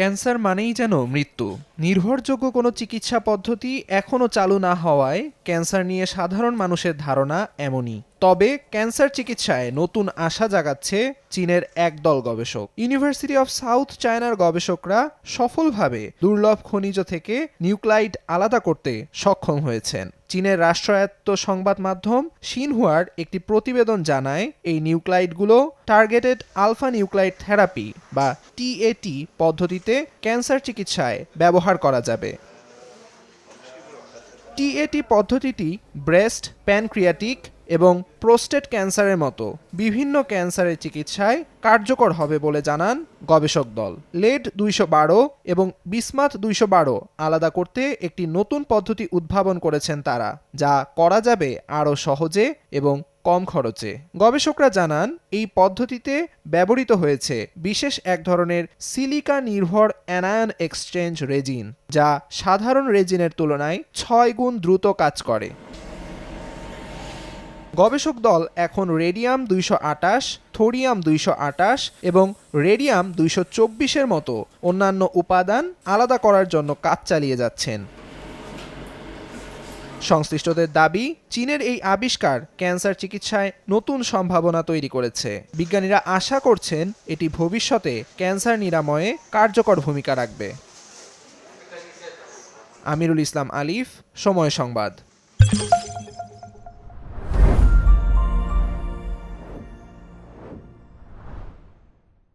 Cancer মানেই যেন মৃত্যু। নির্ভরযোগ্য কোনো চিকিৎসা পদ্ধতি এখনও চালু না হওয়ায় ক্যান্সার নিয়ে সাধারণ মানুষের ধারণা এমনই। তবে ক্যান্সার চিকিৎসায় নতুন আশা জাগাচ্ছে চীনের একদল গবেষক। ইউনিভার্সিটি অফ সাউথ চায়নার গবেষকরা সফলভাবে দুর্লভ খনিজ থেকে নিউক্লাইড আলাদা করতে সক্ষম হয়েছেন। চীনের রাষ্ট্রায়ত্ত সংবাদ মাধ্যম সিনহুয়ার একটি প্রতিবেদন জানায়, এই নিউক্লাইডগুলো টার্গেটেড আলফা নিউক্লাইড থেরাপি বা টিএটি পদ্ধতিতে ক্যান্সার চিকিৎসায় ব্যবহার করা যাবে। টিএটি পদ্ধতিটি ব্রেস্ট প্যানক্রিয়াটিক এবং প্রোস্টেট ক্যান্সারের মতো বিভিন্ন ক্যান্সারের চিকিৎসায় কার্যকর হবে বলে জানান গবেষক দল। লেড দুইশো বারো এবং বিসমাথ দুইশো বারো আলাদা করতে একটি নতুন পদ্ধতি উদ্ভাবন করেছেন তারা, যা করা যাবে আরও সহজে এবং কম খরচে। গবেষকরা জানান, এই পদ্ধতিতে ব্যবহৃত হয়েছে বিশেষ এক ধরনের সিলিকা নির্ভর অ্যানায়ন এক্সচেঞ্জ রেজিন যা সাধারণ রেজিনের তুলনায় ছয় গুণ দ্রুত কাজ করে। গবেষক দল এখন রেডিয়াম দুইশো আটাশ, থোরিয়াম দুইশো আটাশ এবং রেডিয়াম দুইশো চব্বিশের মতো অন্যান্য উপাদান আলাদা করার জন্য কাজ চালিয়ে যাচ্ছেন। সংশ্লিষ্টদের দাবি, চীনের এই আবিষ্কার ক্যান্সার চিকিৎসায় নতুন সম্ভাবনা তৈরি করেছে। বিজ্ঞানীরা আশা করছেন এটি ভবিষ্যতে ক্যান্সার নিরাময়ে কার্যকর ভূমিকা রাখবে। আমিরুল ইসলাম আলিফ, সময় সংবাদ।